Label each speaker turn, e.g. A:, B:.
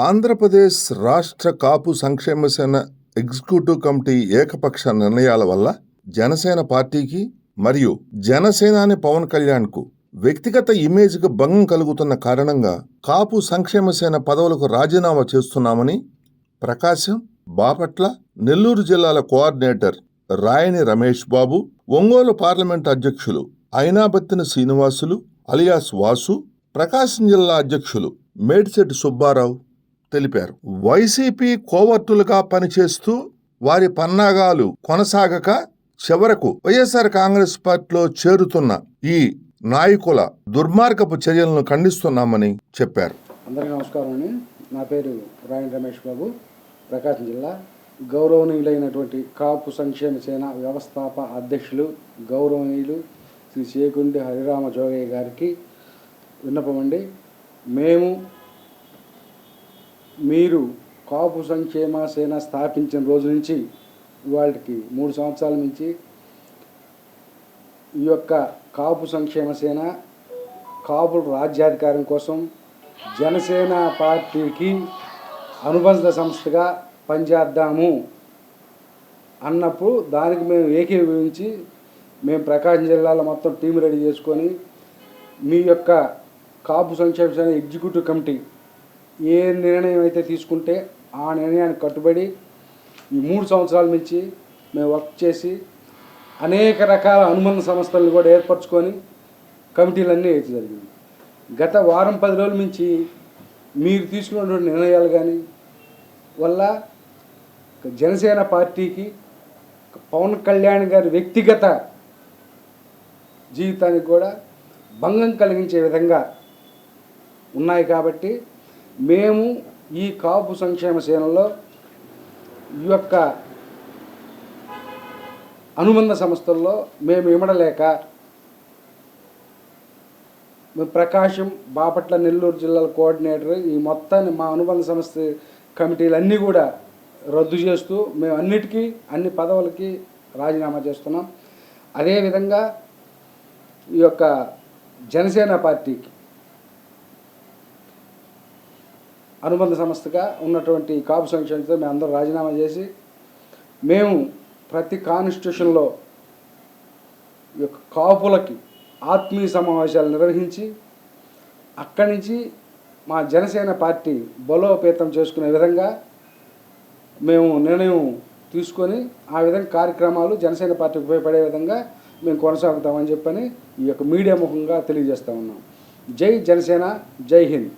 A: ఆంధ్రప్రదేశ్ రాష్ట్ర కాపు సంక్షేమ సేన ఎగ్జిక్యూటివ్ కమిటీ ఏకపక్ష నిర్ణయాల వల్ల జనసేన పార్టీకి మరియు జనసేనాని పవన్ కళ్యాణ్కు వ్యక్తిగత ఇమేజ్కి భంగం కలుగుతున్న కారణంగా కాపు సంక్షేమ సేన పదవులకు రాజీనామా చేస్తున్నామని ప్రకాశం బాపట్ల నెల్లూరు జిల్లాల కోఆర్డినేటర్ రాయని రమేష్ బాబు ఒంగోలు పార్లమెంట్ అధ్యక్షులు అయినాబత్తిన శ్రీనివాసులు అలియాస్ వాసు ప్రకాశం జిల్లా అధ్యక్షులు మేడిశెట్టి సుబ్బారావు తెలిపారు. వైసీపీ కోవర్టులుగా పనిచేస్తూ వారి పన్నాగాలు కొనసాగక చివరకు వైఎస్ఆర్ కాంగ్రెస్ పార్టీలో చేరుతున్న ఈ నాయకుల దుర్మార్గపు చర్యలను ఖండిస్తున్నామని చెప్పారు.
B: అందరికీ నమస్కారం అండి. నా పేరు రాయణ రమేష్ బాబు ప్రకాశం జిల్లా. గౌరవనీయులైనటువంటి కాపు సంక్షేమ సేన వ్యవస్థాప అధ్యక్షులు గౌరవనీయులు శ్రీ చేకుండి హరిరామ జోగయ్య గారికి విన్నపం అండి. మేము మీరు కాపు సంక్షేమ సేన స్థాపించిన రోజు నుంచి వాళ్ళకి మూడు సంవత్సరాల నుంచి ఈ యొక్క కాపు సంక్షేమ సేన కాపుల రాజ్యాధికారం కోసం జనసేన పార్టీకి అనుబంధ సంస్థగా పనిచేద్దాము అన్నప్పుడు దానికి మేము ఏకీభవించి మేము ప్రకాశం జిల్లాలో మొత్తం టీం రెడీ చేసుకొని మీ యొక్క కాపు సంక్షేమ సేన ఎగ్జిక్యూటివ్ కమిటీ ఏ నిర్ణయం అయితే తీసుకుంటే ఆ నిర్ణయానికి కట్టుబడి ఈ మూడు సంవత్సరాల నుంచి మేము వర్క్ చేసి అనేక రకాల అనుబంధ సంస్థలను కూడా ఏర్పరచుకొని కమిటీలన్నీ వేయడం జరిగింది. గత వారం పది రోజుల నుంచి మీరు తీసుకున్నటువంటి నిర్ణయాలు కానీ వల్ల జనసేన పార్టీకి పవన్ కళ్యాణ్ గారి వ్యక్తిగత జీవితానికి కూడా భంగం కలిగించే విధంగా ఉన్నాయి కాబట్టి మేము ఈ కాపు సంక్షేమ సేనలో ఈ యొక్క అనుబంధ సంస్థల్లో మేము ఇమడలేక ప్రకాశం బాపట్ల నెల్లూరు జిల్లాల కోఆర్డినేటర్ ఈ మొత్తాన్ని మా అనుబంధ సంస్థ కమిటీలన్నీ కూడా రద్దు చేస్తూ మేము అన్నిటికీ అన్ని పదవులకి రాజీనామా చేస్తున్నాం. అదేవిధంగా ఈ యొక్క జనసేన పార్టీకి అనుబంధ సంస్థగా ఉన్నటువంటి కాపు సంక్షేమంతో మేము అందరూ రాజీనామా చేసి మేము ప్రతి కాన్స్టిట్యూషన్లో యొక్క కాపులకి ఆత్మీయ సమావేశాలు నిర్వహించి అక్కడి నుంచి మా జనసేన పార్టీ బలోపేతం చేసుకునే విధంగా మేము నిర్ణయం తీసుకొని ఆ విధంగా కార్యక్రమాలు జనసేన పార్టీకి ఉపయోగపడే విధంగా మేము కొనసాగుతామని చెప్పని ఈ యొక్క మీడియా ముఖంగా తెలియజేస్తా ఉన్నాం. జై జనసేన జై హింద్.